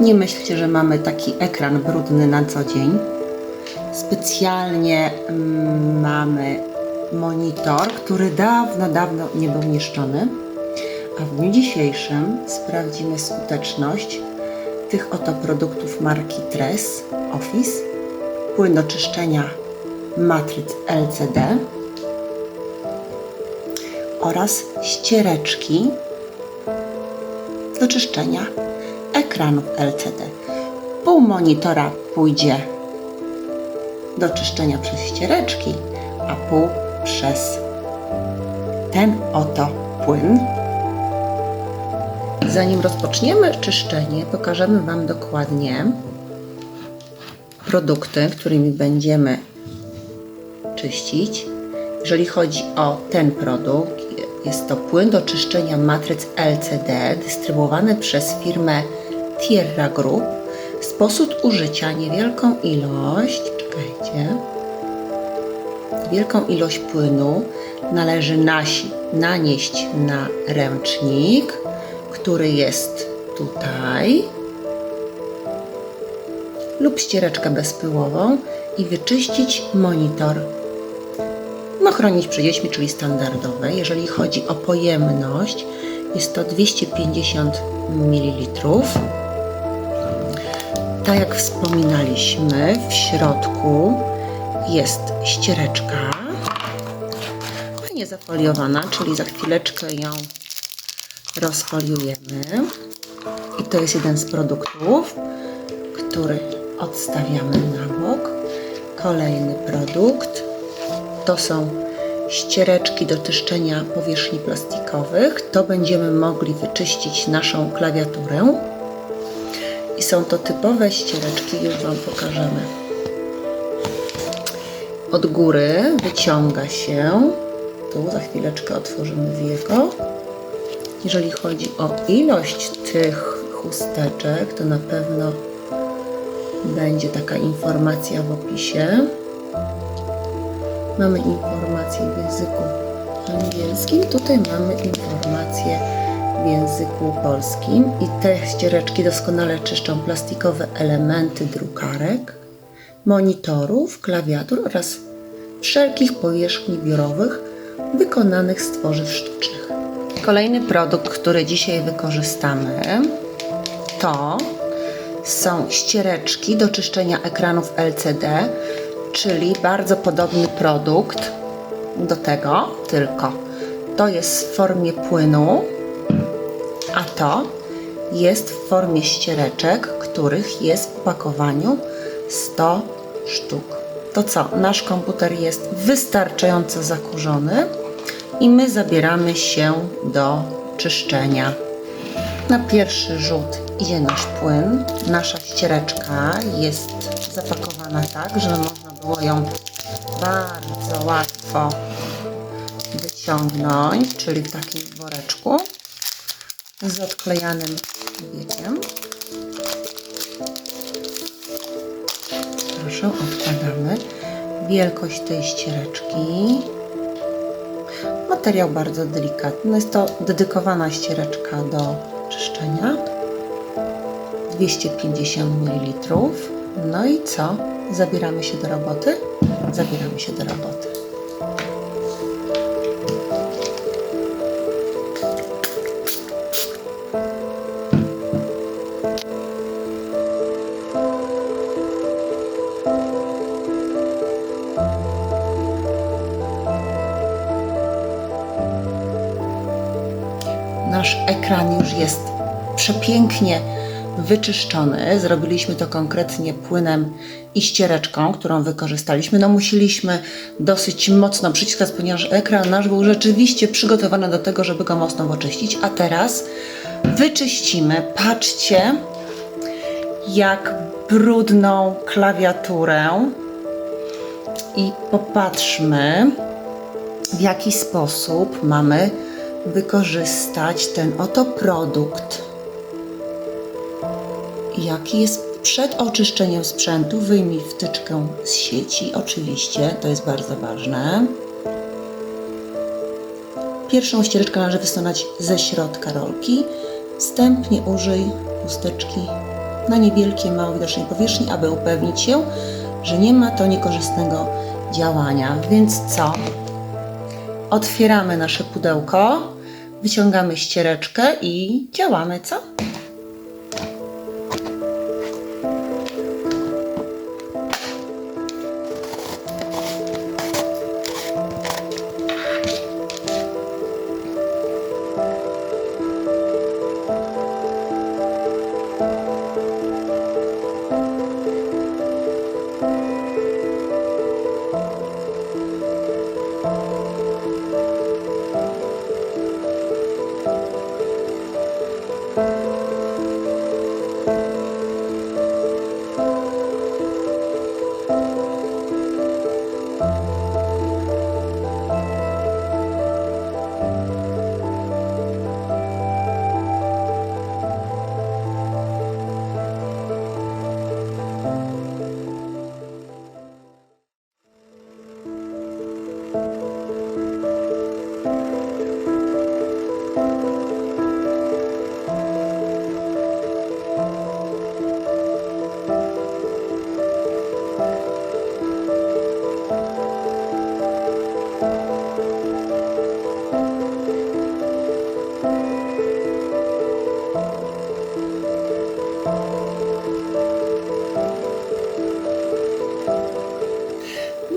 Nie myślcie, że mamy taki ekran brudny na co dzień. Specjalnie mm, mamy monitor, który dawno, dawno nie był niszczony. A w dniu dzisiejszym sprawdzimy skuteczność tych oto produktów marki Tres Office. Płyn do czyszczenia matryc LCD oraz ściereczki do czyszczenia ekranów LCD. Pół monitora pójdzie do czyszczenia przez ściereczki, a pół przez ten oto płyn. Zanim rozpoczniemy czyszczenie, pokażemy Wam dokładnie produkty, którymi będziemy czyścić. Jeżeli chodzi o ten produkt, jest to płyn do czyszczenia matryc LCD dystrybuowany przez firmę Tierra Group. Sposób użycia niewielką ilość, czekajcie, wielką ilość płynu należy nasi, nanieść na ręcznik, który jest tutaj, lub ściereczkę bezpyłową i wyczyścić monitor. No, chronić przed dziećmi, czyli standardowe. Jeżeli chodzi o pojemność, jest to 250 ml. Tak jak wspominaliśmy, w środku jest ściereczka, fajnie zafoliowana, czyli za chwileczkę ją rozfoliujemy. I to jest jeden z produktów, który odstawiamy na bok. Kolejny produkt to są ściereczki do czyszczenia powierzchni plastikowych. To będziemy mogli wyczyścić naszą klawiaturę. I są to typowe ściereczki, już Wam pokażemy. Od góry wyciąga się, tu za chwileczkę otworzymy wieko. Jeżeli chodzi o ilość tych chusteczek, to na pewno będzie taka informacja w opisie. Mamy informację w języku angielskim, tutaj mamy informację w języku polskim i te ściereczki doskonale czyszczą plastikowe elementy drukarek, monitorów, klawiatur oraz wszelkich powierzchni biurowych wykonanych z tworzyw sztucznych. Kolejny produkt, który dzisiaj wykorzystamy, to są ściereczki do czyszczenia ekranów LCD, czyli bardzo podobny produkt do tego, tylko to jest w formie płynu, a to jest w formie ściereczek, których jest w opakowaniu 100 sztuk. To co? Nasz komputer jest wystarczająco zakurzony i my zabieramy się do czyszczenia. Na pierwszy rzut idzie nasz płyn. Nasza ściereczka jest zapakowana tak, żeby można było ją bardzo łatwo wyciągnąć, czyli w takim woreczku z odklejanym wiekiem. Proszę, odkładamy. Wielkość tej ściereczki. Materiał bardzo delikatny. Jest to dedykowana ściereczka do czyszczenia. 250 ml. No i co? Zabieramy się do roboty? Zabieramy się do roboty. Nasz ekran już jest przepięknie wyczyszczony. Zrobiliśmy to konkretnie płynem i ściereczką, którą wykorzystaliśmy. No musieliśmy dosyć mocno przyciskać, ponieważ ekran nasz był rzeczywiście przygotowany do tego, żeby go mocno oczyścić. A teraz wyczyścimy. Patrzcie, jak brudną klawiaturę i popatrzmy, w jaki sposób mamy wykorzystać ten oto produkt. Jaki jest przed oczyszczeniem sprzętu? Wyjmij wtyczkę z sieci, oczywiście, to jest bardzo ważne. Pierwszą ścieżkę należy wysunąć ze środka rolki. Wstępnie użyj chusteczki na niewielkiej, mało widocznej powierzchni, aby upewnić się, że nie ma to niekorzystnego działania. Więc co? Otwieramy nasze pudełko, wyciągamy ściereczkę i działamy, co?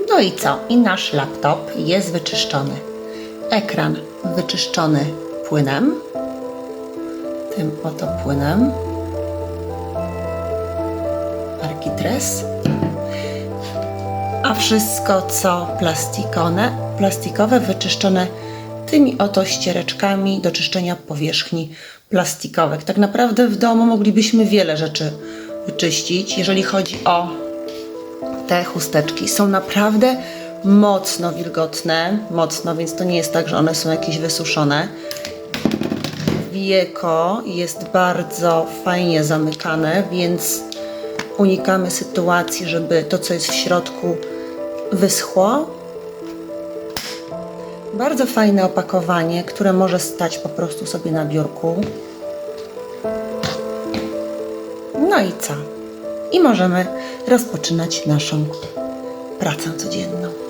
No i co? I nasz laptop jest wyczyszczony. Ekran wyczyszczony płynem. Tym oto płynem. Arkitres. A wszystko co plastikone, plastikowe wyczyszczone tymi oto ściereczkami do czyszczenia powierzchni plastikowych. Tak naprawdę w domu moglibyśmy wiele rzeczy wyczyścić, jeżeli chodzi o te chusteczki są naprawdę mocno wilgotne, mocno, więc to nie jest tak, że one są jakieś wysuszone. Wieko jest bardzo fajnie zamykane, więc unikamy sytuacji, żeby to, co jest w środku, wyschło. Bardzo fajne opakowanie, które może stać po prostu sobie na biurku. No i co? I możemy rozpoczynać naszą pracę codzienną.